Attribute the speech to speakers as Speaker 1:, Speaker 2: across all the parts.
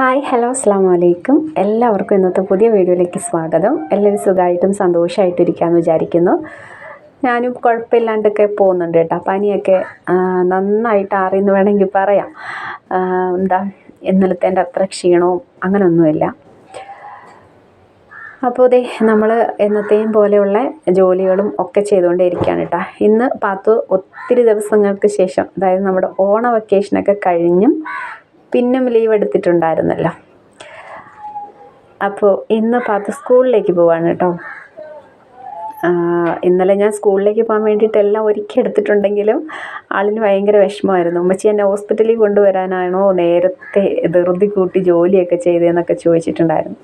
Speaker 1: Hi hello അസ്സാം വലൈക്കും എല്ലാവർക്കും ഇന്നത്തെ പുതിയ വീഡിയോയിലേക്ക് സ്വാഗതം. എല്ലാവരും സുഖമായിട്ടും സന്തോഷമായിട്ടിരിക്കാമെന്ന് വിചാരിക്കുന്നു. ഞാനും കുഴപ്പമില്ലാണ്ടൊക്കെ പോകുന്നുണ്ട് കേട്ടോ. പനിയൊക്കെ നന്നായിട്ട് ആറിയെന്ന് വേണമെങ്കിൽ പറയാം. എന്താ ഇന്നലത്തെ എന്റെ അത്ര ക്ഷീണവും അങ്ങനെയൊന്നുമില്ല. അപ്പോൾ ദേ നമ്മൾ എന്നത്തെയും പോലെയുള്ള ജോലികളും ഒക്കെ ചെയ്തുകൊണ്ടേ ഇരിക്കുകയാണ് കേട്ടോ. ഇന്ന് പാത്തു ഒത്തിരി ദിവസങ്ങൾക്ക് ശേഷം അതായത് നമ്മുടെ ഓണ വെക്കേഷനൊക്കെ കഴിഞ്ഞും പിന്നും ലീവ് എടുത്തിട്ടുണ്ടായിരുന്നല്ലോ. അപ്പോൾ ഇന്ന് പാത്ത് സ്കൂളിലേക്ക് പോവാണ് കേട്ടോ. ഇന്നലെ ഞാൻ സ്കൂളിലേക്ക് പോകാൻ വേണ്ടിയിട്ട് എല്ലാം ഒരുക്കി എടുത്തിട്ടുണ്ടെങ്കിലും ആളിന് ഭയങ്കര വിഷമമായിരുന്നു. ഉമ്മച്ചി എന്നെ ഹോസ്പിറ്റലിൽ കൊണ്ടുവരാനാണോ നേരത്തെ ധൃതി കൂട്ടി ജോലിയൊക്കെ ചെയ്തതെന്നൊക്കെ ചോദിച്ചിട്ടുണ്ടായിരുന്നു.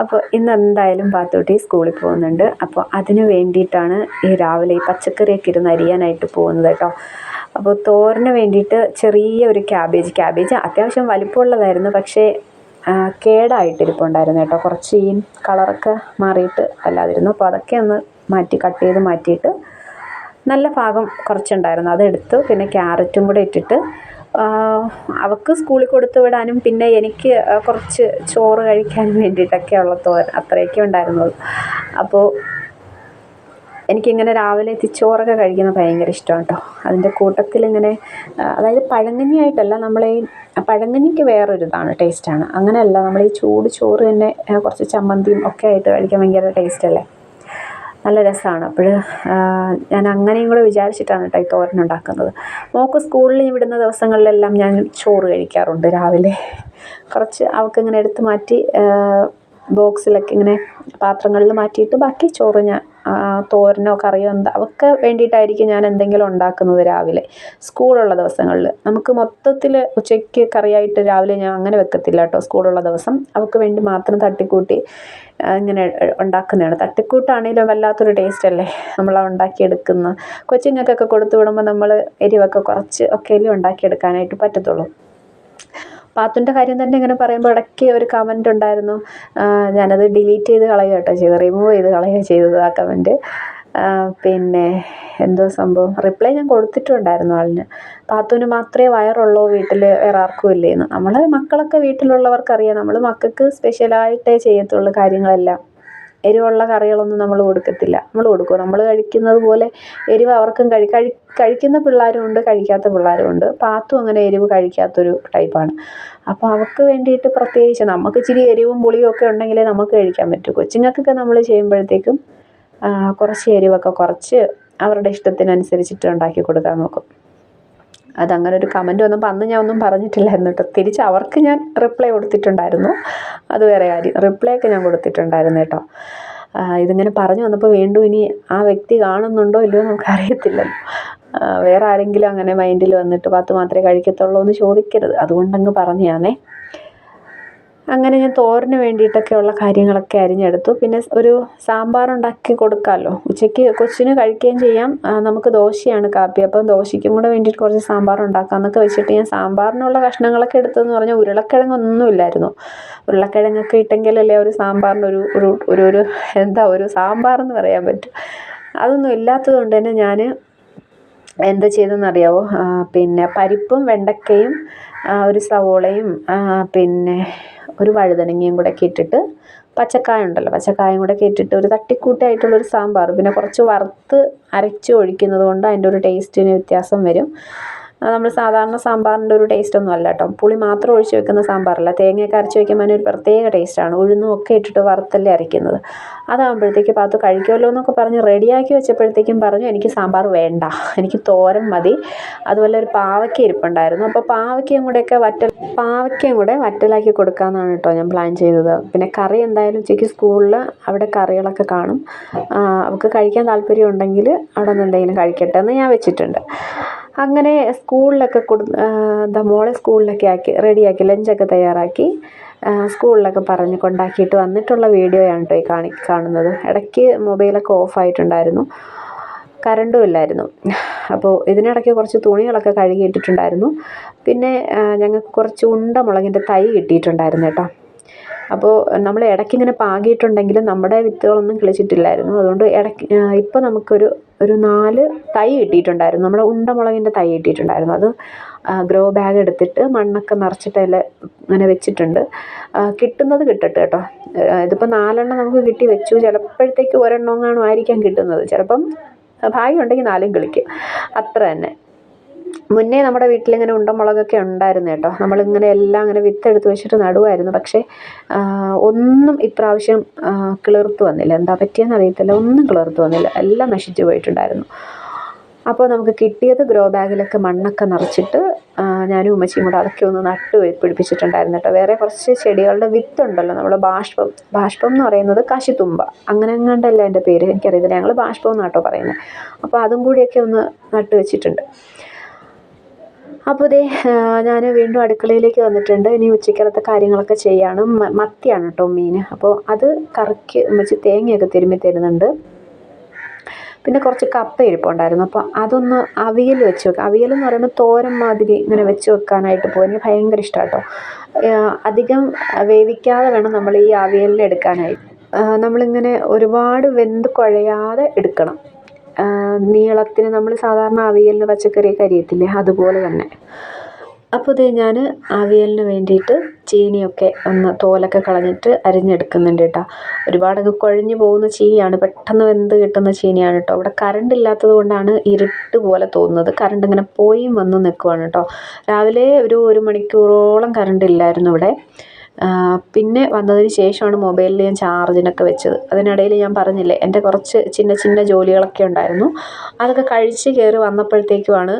Speaker 1: അപ്പോൾ ഇന്ന് എന്തായാലും പാത്തോട്ടി സ്കൂളിൽ പോകുന്നുണ്ട്. അപ്പോൾ അതിന് വേണ്ടിയിട്ടാണ് ഈ രാവിലെ ഈ പച്ചക്കറിയൊക്കെ ഇരുന്ന് അരിയാനായിട്ട് പോകുന്നത് കേട്ടോ. അപ്പോൾ തോരന് വേണ്ടിയിട്ട് ചെറിയ ഒരു ക്യാബേജ്. ക്യാബേജ് അത്യാവശ്യം വലിപ്പമുള്ളതായിരുന്നു. പക്ഷേ കേടായിട്ടിരിപ്പുണ്ടായിരുന്നു കേട്ടോ. കുറച്ച് ഈ കളറൊക്കെ മാറിയിട്ട് അല്ലാതിരുന്നു. അപ്പോൾ അതൊക്കെ ഒന്ന് മാറ്റി കട്ട് ചെയ്ത് മാറ്റിയിട്ട് നല്ല ഭാഗം കുറച്ചുണ്ടായിരുന്നു. അതെടുത്ത്. പിന്നെ ക്യാരറ്റും കൂടെ ഇട്ടിട്ട് അവൾക്ക് സ്കൂളിൽ കൊടുത്തു വിടാനും പിന്നെ എനിക്ക് കുറച്ച് ചോറ് കഴിക്കാനും വേണ്ടിയിട്ടൊക്കെ ഉള്ള തോരൻ അത്രയൊക്കെ ഉണ്ടായിരുന്നുള്ളൂ. അപ്പോൾ എനിക്കിങ്ങനെ രാവിലെ തിച്ചോറൊക്കെ കഴിക്കുന്നത് ഭയങ്കര ഇഷ്ടമാണ് കേട്ടോ. അതിന്റെ കൂട്ടത്തിൽ ഇങ്ങനെ അതായത് പഴങ്കഞ്ഞിയായിട്ടല്ല നമ്മളെ ഈ പഴങ്കഞ്ഞിക്ക് വേറൊരു ഇതാണ് ടേസ്റ്റാണ്. അങ്ങനെയല്ല നമ്മൾ ഈ ചൂട് ചോറ് തന്നെ കുറച്ച് ചമ്മന്തിയും ഒക്കെ ആയിട്ട് കഴിക്കാൻ ഭയങ്കര ടേസ്റ്റല്ലേ? നല്ല രസമാണ്. അപ്പോൾ ഞാൻ അങ്ങനെയും കൂടെ വിചാരിച്ചിട്ടാണ് കേട്ടോ ഈ തോരൻ ഉണ്ടാക്കുന്നത്. മോൾക്ക് സ്കൂളിൽ വിടുന്ന ദിവസങ്ങളിലെല്ലാം ഞാൻ ചോറ് കഴിക്കാറുണ്ട് രാവിലെ. കുറച്ച് അവൾക്ക് ഇങ്ങനെ എടുത്ത് മാറ്റി ബോക്സിലൊക്കെ ഇങ്ങനെ പാത്രങ്ങളിൽ മാറ്റിയിട്ട് ബാക്കി ചോറ് ഞാൻ തോരനോ കറിയോ എന്താ അവർക്ക് വേണ്ടിയിട്ടായിരിക്കും ഞാൻ എന്തെങ്കിലും ഉണ്ടാക്കുന്നത് രാവിലെ. സ്കൂളുള്ള ദിവസങ്ങളിൽ. നമുക്ക് മൊത്തത്തിൽ ഉച്ചയ്ക്ക് കറിയായിട്ട് രാവിലെ ഞാൻ അങ്ങനെ വെക്കത്തില്ല കേട്ടോ. സ്കൂളുള്ള ദിവസം അവൾക്ക് വേണ്ടി മാത്രം തട്ടിക്കൂട്ടി ഇങ്ങനെ ഉണ്ടാക്കുന്നതാണ്. തട്ടിക്കൂട്ടാണെങ്കിലും വല്ലാത്തൊരു ടേസ്റ്റ് അല്ലേ നമ്മൾ ഉണ്ടാക്കിയെടുക്കുന്ന. കൊച്ചുങ്ങൾക്കൊക്കെ കൊടുത്തു വിടുമ്പോൾ നമ്മൾ എരിവൊക്കെ കുറച്ച് ഒക്കെയല്ലേ ഉണ്ടാക്കിയെടുക്കാനായിട്ട് പറ്റത്തുള്ളൂ. പാത്തുന്റെ കാര്യം തന്നെ ഇങ്ങനെ പറയുമ്പോൾ ഇടയ്ക്ക് ഒരു കമന്റ് ഉണ്ടായിരുന്നു. ഞാനത് ഡിലീറ്റ് ചെയ്ത് കളയുക കേട്ടോ ചെയ്ത് റിമൂവ് ചെയ്ത് കളയുക ചെയ്തത് ആ കമന്റ് പിന്നെ എന്തോ സംഭവം. റിപ്ലൈ ഞാൻ കൊടുത്തിട്ടുണ്ടായിരുന്നു ആളിന്. പാത്തുവിന് മാത്രമേ വയറുള്ളൂ വീട്ടിൽ വേറെ ആർക്കും ഇല്ലേന്ന്. നമ്മൾ മക്കളൊക്കെ വീട്ടിലുള്ളവർക്കറിയാം. നമ്മൾ മക്കൾക്ക് സ്പെഷ്യലായിട്ടേ ചെയ്യത്തുള്ളൂ കാര്യങ്ങളെല്ലാം. എരിവുള്ള കറികളൊന്നും നമ്മൾ കൊടുക്കത്തില്ല. നമ്മൾ കൊടുക്കും. നമ്മൾ കഴിക്കുന്നത് പോലെ എരിവ് അവർക്കും കഴി കഴി കഴിക്കുന്ന പിള്ളേരും ഉണ്ട് കഴിക്കാത്ത പിള്ളേരും ഉണ്ട് പാത്തും അങ്ങനെ എരിവ് കഴിക്കാത്തൊരു ടൈപ്പാണ്. അപ്പോൾ അവൾക്ക് വേണ്ടിയിട്ട് പ്രത്യേകിച്ച് നമുക്ക് ഇച്ചിരി എരിവും പുളിയും ഒക്കെ ഉണ്ടെങ്കിലേ നമുക്ക് കഴിക്കാൻ പറ്റൂ. കൊച്ചുങ്ങൾക്കൊക്കെ നമ്മൾ ചെയ്യുമ്പോഴത്തേക്കും കുറച്ച് എരിവൊക്കെ കുറച്ച് അവരുടെ ഇഷ്ടത്തിനനുസരിച്ചിട്ട് ഉണ്ടാക്കി കൊടുക്കാൻ നോക്കും. അതങ്ങനെ ഒരു കമന്റ് വന്നപ്പോൾ അന്ന് ഞാൻ ഒന്നും പറഞ്ഞിട്ടില്ലായിരുന്നു കേട്ടോ. തിരിച്ച് അവർക്ക് ഞാൻ റിപ്ലൈ കൊടുത്തിട്ടുണ്ടായിരുന്നു. അത് വേറെ കാര്യം. റിപ്ലൈ ഒക്കെ ഞാൻ കൊടുത്തിട്ടുണ്ടായിരുന്നു കേട്ടോ. ഇതിങ്ങനെ പറഞ്ഞു വന്നപ്പോൾ വീണ്ടും ഇനി ആ വ്യക്തി കാണുന്നുണ്ടോ ഇല്ലയോ നമുക്ക് അറിയത്തില്ലല്ലോ വേറെ ആരെങ്കിലും അങ്ങനെ മൈൻഡിൽ വന്നിട്ട് പത്ത് മാത്രമേ കഴിക്കത്തുള്ളൂ എന്ന് ചോദിക്കരുത്. അതുകൊണ്ടങ്ങ് പറഞ്ഞാണേ അങ്ങനെ ഞാൻ തോരന് വേണ്ടിയിട്ടൊക്കെയുള്ള കാര്യങ്ങളൊക്കെ അരിഞ്ഞെടുത്തു. പിന്നെ ഒരു സാമ്പാർ ഉണ്ടാക്കി കൊടുക്കാമല്ലോ ഉച്ചയ്ക്ക് കൊച്ചിന് കഴിക്കുകയും ചെയ്യാം. നമുക്ക് ദോശയാണ് കാപ്പി. അപ്പം ദോശയ്ക്കും കൂടെ വേണ്ടിയിട്ട് കുറച്ച് എന്നൊക്കെ വെച്ചിട്ട് ഞാൻ സാമ്പാറിനുള്ള കഷ്ണങ്ങളൊക്കെ എടുത്തതെന്ന് പറഞ്ഞാൽ ഉരുളക്കിഴങ്ങൊന്നും ഇല്ലായിരുന്നു ഉരുളക്കിഴങ്ങൊക്കെ ഇട്ടെങ്കിലല്ലേ ഒരു സാമ്പാറിനൊരു ഒരു ഒരു ഒരു എന്താ ഒരു സാമ്പാറെന്ന് പറയാൻ പറ്റും. അതൊന്നും ഇല്ലാത്തത് കൊണ്ട് തന്നെ ഞാൻ എന്താ ചെയ്തതെന്നറിയാവോ? പിന്നെ പരിപ്പും വെണ്ടക്കയും ഒരു സവോളയും പിന്നെ ഒരു വഴുതനങ്ങയും കൂടെ കേട്ടിട്ട് പച്ചക്കായ ഉണ്ടല്ലോ പച്ചക്കായും കൂടെ കേട്ടിട്ട് ഒരു തട്ടിക്കൂട്ടായിട്ടുള്ളൊരു സാമ്പാർ. പിന്നെ കുറച്ച് വറുത്ത് അരച്ച് ഒഴിക്കുന്നത് കൊണ്ട് അതിന്റെ ഒരു ടേസ്റ്റിന് വ്യത്യാസം വരും. നമ്മൾ സാധാരണ സാമ്പാറിന്റെ ഒരു ടേസ്റ്റ് ഒന്നും അല്ല കേട്ടോ പുളി മാത്രം ഒഴിച്ച് വെക്കുന്ന സാമ്പാറല്ല. തേങ്ങയൊക്കെ അരച്ച് വയ്ക്കുമ്പോൾ അതിനൊരു പ്രത്യേക ടേസ്റ്റാണ് ഉഴുന്നും ഒക്കെ ഇട്ടിട്ട് വറുത്തല്ലേ അരയ്ക്കുന്നത്. അതാകുമ്പോഴത്തേക്ക് പാത്ത് കഴിക്കുമല്ലോ എന്നൊക്കെ പറഞ്ഞ് റെഡിയാക്കി വെച്ചപ്പോഴത്തേക്കും പറഞ്ഞു എനിക്ക് സാമ്പാർ വേണ്ട. എനിക്ക് തോരൻ മതി. അതുപോലെ ഒരു പാവയ്ക്ക ഇരിപ്പുണ്ടായിരുന്നു. അപ്പോൾ പാവയ്ക്കയും കൂടെയൊക്കെ വറ്റൽ പാവയ്ക്കയും കൂടെ വറ്റലാക്കി കൊടുക്കാമെന്നാണ് കേട്ടോ ഞാൻ പ്ലാൻ ചെയ്തത്. പിന്നെ കറി എന്തായാലും ഉച്ചയ്ക്ക് സ്കൂളിൽ അവിടെ കറികളൊക്കെ കാണും. അവൾക്ക് കഴിക്കാൻ താല്പര്യം ഉണ്ടെങ്കിൽ അവിടെ നിന്ന് എന്തെങ്കിലും കഴിക്കട്ടെ എന്ന് ഞാൻ വെച്ചിട്ടുണ്ട്. അങ്ങനെ സ്കൂളിലൊക്കെ കൊടു എന്താ മോളെ സ്കൂളിലൊക്കെ ആക്കി റെഡിയാക്കി ലഞ്ചൊക്കെ തയ്യാറാക്കി സ്കൂളിലൊക്കെ പറഞ്ഞ് കൊണ്ടാക്കിയിട്ട് വന്നിട്ടുള്ള വീഡിയോയാണ് കേട്ടോ ഈ കാണി കാണുന്നത്. ഇടയ്ക്ക് മൊബൈലൊക്കെ ഓഫായിട്ടുണ്ടായിരുന്നു കറണ്ടും ഇല്ലായിരുന്നു. അപ്പോൾ ഇതിനിടയ്ക്ക് കുറച്ച് തുണികളൊക്കെ കഴുകിയിട്ടിട്ടുണ്ടായിരുന്നു. പിന്നെ ഞങ്ങൾക്ക് കുറച്ച് ഉണ്ട മുളകിന്റെ തൈ കിട്ടിയിട്ടുണ്ടായിരുന്നു കേട്ടോ. അപ്പോൾ നമ്മൾ ഇടയ്ക്ക് ഇങ്ങനെ പാകിയിട്ടുണ്ടെങ്കിലും നമ്മുടെ വിത്തുകളൊന്നും കിളിച്ചിട്ടില്ലായിരുന്നു. അതുകൊണ്ട് ഇടയ്ക്ക് ഇപ്പോൾ നമുക്കൊരു ഒരു നാല് തൈ കിട്ടിയിട്ടുണ്ടായിരുന്നു. നമ്മുടെ ഉണ്ടമുളകിന്റെ തൈ കിട്ടിയിട്ടുണ്ടായിരുന്നു. അത് ഗ്രോ ബാഗ് എടുത്തിട്ട് മണ്ണൊക്കെ നിറച്ചിട്ട് അതിൽ അങ്ങനെ വെച്ചിട്ടുണ്ട്. കിട്ടുന്നത് കിട്ടട്ടെ കേട്ടോ. ഇതിപ്പോൾ നാലെണ്ണം നമുക്ക് കിട്ടി വെച്ചു. ചിലപ്പോഴത്തേക്ക് ഒരെണ്ണം കാണുമായിരിക്കാം കിട്ടുന്നത്. ചിലപ്പം ഭാഗ്യമുണ്ടെങ്കിൽ നാലും കിളിക്കും. അത്ര തന്നെ. മുന്നേ നമ്മുടെ വീട്ടിലിങ്ങനെ ഉണ്ടമുളകൊക്കെ ഉണ്ടായിരുന്നു കേട്ടോ. നമ്മളിങ്ങനെ എല്ലാം അങ്ങനെ വിത്തെടുത്ത് വെച്ചിട്ട് നടുവായിരുന്നു. പക്ഷേ ഒന്നും ഇപ്രാവശ്യം കിളിർത്ത് വന്നില്ല. എന്താ പറ്റിയെന്ന് അറിയത്തില്ല. ഒന്നും കിളിർത്ത് വന്നില്ല. എല്ലാം നശിച്ചു പോയിട്ടുണ്ടായിരുന്നു. അപ്പോൾ നമുക്ക് കിട്ടിയത് ഗ്രോ ബാഗിലൊക്കെ മണ്ണൊക്കെ നിറച്ചിട്ട് ഞാനും ഉമ്മച്ചിയും കൂടെ അതൊക്കെ ഒന്ന് നട്ട് പിടിപ്പിച്ചിട്ടുണ്ടായിരുന്നു കേട്ടോ. വേറെ കുറച്ച് ചെടികളുടെ വിത്തുണ്ടല്ലോ. നമ്മൾ ബാഷ്പം ബാഷ്പം എന്ന് പറയുന്നത് കാശിത്തുമ്പ. അങ്ങനെ എങ്ങാണ്ടല്ല എന്റെ പേര്? എനിക്കറിയത്തില്ല. ഞങ്ങൾ ബാഷ്പം എന്നാട്ടോ പറയുന്നത്. അപ്പോൾ അതും കൂടിയൊക്കെ ഒന്ന് നട്ട് വെച്ചിട്ടുണ്ട്. അപ്പോൾ ദേ ഞാൻ വീണ്ടും അടുക്കളയിലേക്ക് വന്നിട്ടുണ്ട്. ഇനി ഉച്ചക്കലത്തെ കാര്യങ്ങളൊക്കെ ചെയ്യാണ്. മത്തിയാണ് കേട്ടോ മീൻ അപ്പോൾ അത് കറിക്ക് വെച്ച് തേങ്ങയൊക്കെ തിരുമ്മി തരുന്നുണ്ട്. പിന്നെ കുറച്ച് കപ്പ ഇരിപ്പുണ്ടായിരുന്നു. അപ്പോൾ അതൊന്ന് അവിയൽ വെച്ച് വെക്കാം. അവിയൽ എന്ന് പറയുമ്പോൾ തോരൻ മാതിരി ഇങ്ങനെ വെച്ച് വെക്കാനായിട്ട് പോകും ഭയങ്കര ഇഷ്ടമാണ് കേട്ടോ അധികം വേവിക്കാതെ വേണം നമ്മൾ ഈ അവിയലിൽ എടുക്കാനായിട്ട് നമ്മളിങ്ങനെ ഒരുപാട് വെന്ത് കുഴയാതെ എടുക്കണം. നീളത്തിന് നമ്മൾ സാധാരണ അവിയലിന് പച്ചക്കറിയൊക്കെ അരിയത്തില്ലേ? അതുപോലെ തന്നെ. അപ്പോൾ ദേ ഞാൻ അവിയലിന് വേണ്ടിയിട്ട് ചീനിയൊക്കെ ഒന്ന് തോലൊക്കെ കളഞ്ഞിട്ട് അരിഞ്ഞെടുക്കുന്നുണ്ട് കേട്ടോ ഒരുപാടൊക്കെ കുഴഞ്ഞു പോകുന്ന ചീനിയാണ്. പെട്ടെന്ന് വെന്ത് കിട്ടുന്ന ചീനിയാണ് കേട്ടോ ഇവിടെ കറണ്ട് ഇല്ലാത്തത് കൊണ്ടാണ് ഇരുട്ട് പോലെ തോന്നുന്നത്. കറണ്ട് ഇങ്ങനെ പോയും വന്ന് നിൽക്കുവാണ് കേട്ടോ രാവിലെ ഒരു ഒരു മണിക്കൂറോളം കറണ്ട് ഇല്ലായിരുന്നു ഇവിടെ. പിന്നെ വന്നതിന് ശേഷമാണ് മൊബൈലിൽ ഞാൻ ചാർജിനൊക്കെ വെച്ചത്. അതിനിടയിൽ ഞാൻ പറഞ്ഞില്ലേ എന്റെ കുറച്ച് ചിന്ന ചിന്ന ജോലികളൊക്കെ ഉണ്ടായിരുന്നു. അതൊക്കെ കഴിച്ച് കയറി വന്നപ്പോഴത്തേക്കുമാണ്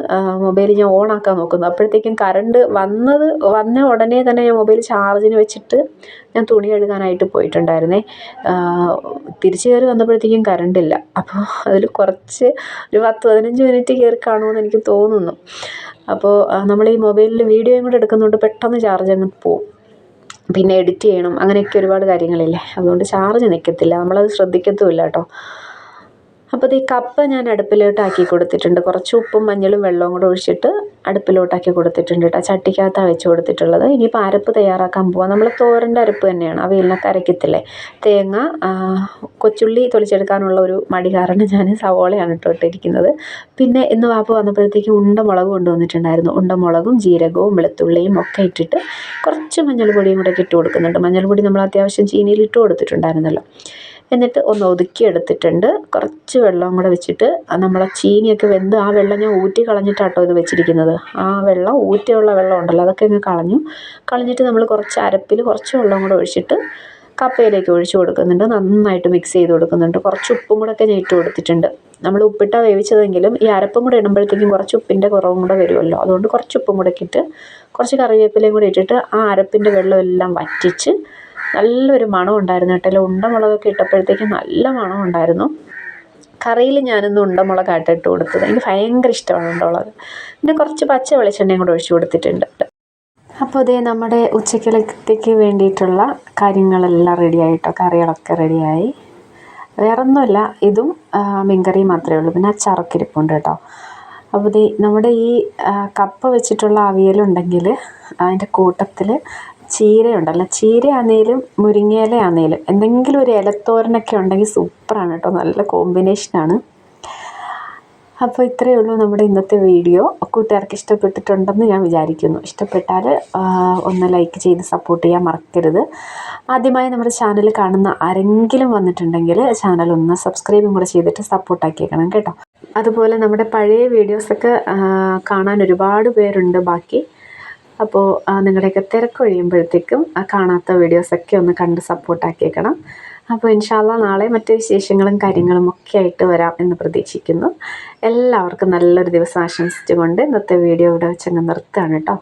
Speaker 1: മൊബൈൽ ഞാൻ ഓണാക്കാൻ നോക്കുന്നത്. അപ്പോഴത്തേക്കും കറണ്ട് വന്നത് വന്ന ഉടനെ തന്നെ ഞാൻ മൊബൈൽ ചാർജിന് വെച്ചിട്ട് ഞാൻ തുണി കഴുകാനായിട്ട് പോയിട്ടുണ്ടായിരുന്നേ. തിരിച്ച് കയറി വന്നപ്പോഴത്തേക്കും കറണ്ടില്ല. അപ്പോൾ അതിൽ കുറച്ച് ഒരു പത്ത് പതിനഞ്ച് മിനിറ്റ് കയറി കാണുമെന്ന് എനിക്ക് തോന്നുന്നു. അപ്പോൾ നമ്മൾ ഈ മൊബൈലിൽ വീഡിയോയും കൂടെ എടുക്കുന്നതുകൊണ്ട് പെട്ടെന്ന് ചാർജ് അങ്ങ് പോവും. പിന്നെ എഡിറ്റ് ചെയ്യണം. അങ്ങനെയൊക്കെ ഒരുപാട് കാര്യങ്ങളില്ലേ. അതുകൊണ്ട് ചാർജ് നിൽക്കത്തില്ല നമ്മളത് ശ്രദ്ധിക്കത്തുമില്ല കേട്ടോ. അപ്പോൾ ഈ കപ്പ ഞാൻ അടുപ്പിലോട്ട് ആക്കി കൊടുത്തിട്ടുണ്ട്. കുറച്ച് ഉപ്പും മഞ്ഞളും വെള്ളവും കൂടെ ഒഴിച്ചിട്ട് അടുപ്പിലോട്ടാക്കി കൊടുത്തിട്ടുണ്ട് കേട്ടോ ചട്ടിക്കകത്താണ് വെച്ച് കൊടുത്തിട്ടുള്ളത്. ഇനിയിപ്പോൾ അരപ്പ് തയ്യാറാക്കാൻ പോവാം. നമ്മൾ തോരന്റെ അരപ്പ് തന്നെയാണ്. അവയിലിനൊക്കെ അരയ്ക്കത്തില്ലേ തേങ്ങ കൊച്ചുള്ളി തൊലിച്ചെടുക്കാനുള്ള ഒരു മടി കാരണം ഞാൻ സവോളയാണ് ഇട്ടോ ഇട്ടിരിക്കുന്നത്. പിന്നെ ഇന്ന് വാപ്പ് വന്നപ്പോഴത്തേക്കും ഉണ്ടമുളക് കൊണ്ടുവന്നിട്ടുണ്ടായിരുന്നു. ഉണ്ടമുളകും ജീരകവും വെളുത്തുള്ളിയും ഒക്കെ ഇട്ടിട്ട് കുറച്ച് മഞ്ഞൾപ്പൊടിയും കൂടെ ഇട്ട് കൊടുക്കുന്നുണ്ട്. മഞ്ഞൾപ്പൊടി നമ്മൾ അത്യാവശ്യം ചീനിയിൽ ഇട്ട് കൊടുത്തിട്ടുണ്ടായിരുന്നല്ലോ. എന്നിട്ട് ഒന്ന് ഒതുക്കി എടുത്തിട്ടുണ്ട്. കുറച്ച് വെള്ളവും കൂടെ വെച്ചിട്ട് നമ്മളെ ചീനിയൊക്കെ വെന്ത് ആ വെള്ളം ഞാൻ ഊറ്റി കളഞ്ഞിട്ടാട്ടോ ഇത് വെച്ചിരിക്കുന്നത്. ആ വെള്ളം ഊറ്റിയുള്ള വെള്ളം ഉണ്ടല്ലോ അതൊക്കെ അങ്ങ് കളഞ്ഞു. കളഞ്ഞിട്ട് നമ്മൾ കുറച്ച് അരപ്പിൽ കുറച്ച് വെള്ളം കൂടെ ഒഴിച്ചിട്ട് കപ്പയിലേക്ക് ഒഴിച്ചു കൊടുക്കുന്നുണ്ട്. നന്നായിട്ട് മിക്സ് ചെയ്ത് കൊടുക്കുന്നുണ്ട്. കുറച്ച് ഉപ്പും കൂടെ ഒക്കെ ഞാൻ ഇട്ട് കൊടുത്തിട്ടുണ്ട്. നമ്മൾ ഉപ്പിട്ടാണ് വേവിച്ചതെങ്കിലും ഈ അരപ്പും കൂടെ ഇടുമ്പോഴത്തേക്കും കുറച്ച് ഉപ്പിന്റെ കുറവും കൂടെ വരുമല്ലോ. അതുകൊണ്ട് കുറച്ച് ഉപ്പും കൂടെ ഇട്ട് കുറച്ച് കറിവേപ്പിലയും കൂടെ ഇട്ടിട്ട് ആ അരപ്പിന്റെ വെള്ളം എല്ലാം വറ്റിച്ച് നല്ലൊരു മണം ഉണ്ടായിരുന്നു കേട്ടോ. ഉണ്ടമുളകൊക്കെ ഇട്ടപ്പോഴത്തേക്കും നല്ല മണം ഉണ്ടായിരുന്നു. കറിയിൽ ഞാനിന്ന് ഉണ്ടമുളക് ഇട്ട് കൊടുത്തത്. എനിക്ക് ഭയങ്കര ഇഷ്ടമാണ് ഉണ്ടമുളക്. പിന്നെ കുറച്ച് പച്ച വെളിച്ചെണ്ണയും കൂടെ ഒഴിച്ചു കൊടുത്തിട്ടുണ്ട് അപ്പോൾ അതേ നമ്മുടെ ഉച്ചക്കലത്തേക്ക് വേണ്ടിയിട്ടുള്ള കാര്യങ്ങളെല്ലാം റെഡിയായിട്ടോ കറികളൊക്കെ റെഡിയായി വേറെ ഒന്നുമില്ല ഇതും മീൻകറിയും മാത്രമേ ഉള്ളൂ. പിന്നെ അച്ചാറൊക്കെ കേട്ടോ. അപ്പോൾ നമ്മുടെ ഈ കപ്പ വെച്ചിട്ടുള്ള അവിയലുണ്ടെങ്കിൽ അതിന്റെ കൂട്ടത്തിൽ ചീരയുണ്ടല്ലോ? മുരിങ്ങയില മുരിങ്ങയിലയാന്നേലും എന്തെങ്കിലും ഒരു ഇലത്തോരനൊക്കെ ഉണ്ടെങ്കിൽ സൂപ്പറാണ് കേട്ടോ. നല്ല കോമ്പിനേഷനാണ് അപ്പോൾ ഇത്രയേ ഉള്ളൂ നമ്മുടെ ഇന്നത്തെ വീഡിയോ. കൂട്ടുകാർക്ക് ഇഷ്ടപ്പെട്ടിട്ടുണ്ടെന്ന് ഞാൻ വിചാരിക്കുന്നു. ഇഷ്ടപ്പെട്ടാൽ ഒന്ന് ലൈക്ക് ചെയ്ത് സപ്പോർട്ട് ചെയ്യാൻ മറക്കരുത്. ആദ്യമായി നമ്മുടെ ചാനൽ കാണുന്ന ആരെങ്കിലും വന്നിട്ടുണ്ടെങ്കിൽ ചാനൽ ഒന്ന് സബ്സ്ക്രൈബും കൂടെ ചെയ്തിട്ട് സപ്പോർട്ടാക്കിയേക്കണം കേട്ടോ. അതുപോലെ നമ്മുടെ പഴയ വീഡിയോസൊക്കെ കാണാൻ ഒരുപാട് പേരുണ്ട് ബാക്കി. അപ്പോൾ നിങ്ങളുടെയൊക്കെ തിരക്കൊഴിയുമ്പോഴത്തേക്കും കാണാത്ത വീഡിയോസൊക്കെ ഒന്ന് കണ്ട് സപ്പോർട്ടാക്കിയേക്കണം. അപ്പോൾ ഇൻഷാല്ല നാളെ മറ്റു വിശേഷങ്ങളും കാര്യങ്ങളും ഒക്കെ ആയിട്ട് വരാം എന്ന് പ്രതീക്ഷിക്കുന്നു. എല്ലാവർക്കും നല്ലൊരു ദിവസം ആശംസിച്ചുകൊണ്ട് ഇന്നത്തെ വീഡിയോ ഇവിടെ വെച്ചങ്ങ് നിർത്തുകയാണ് കേട്ടോ.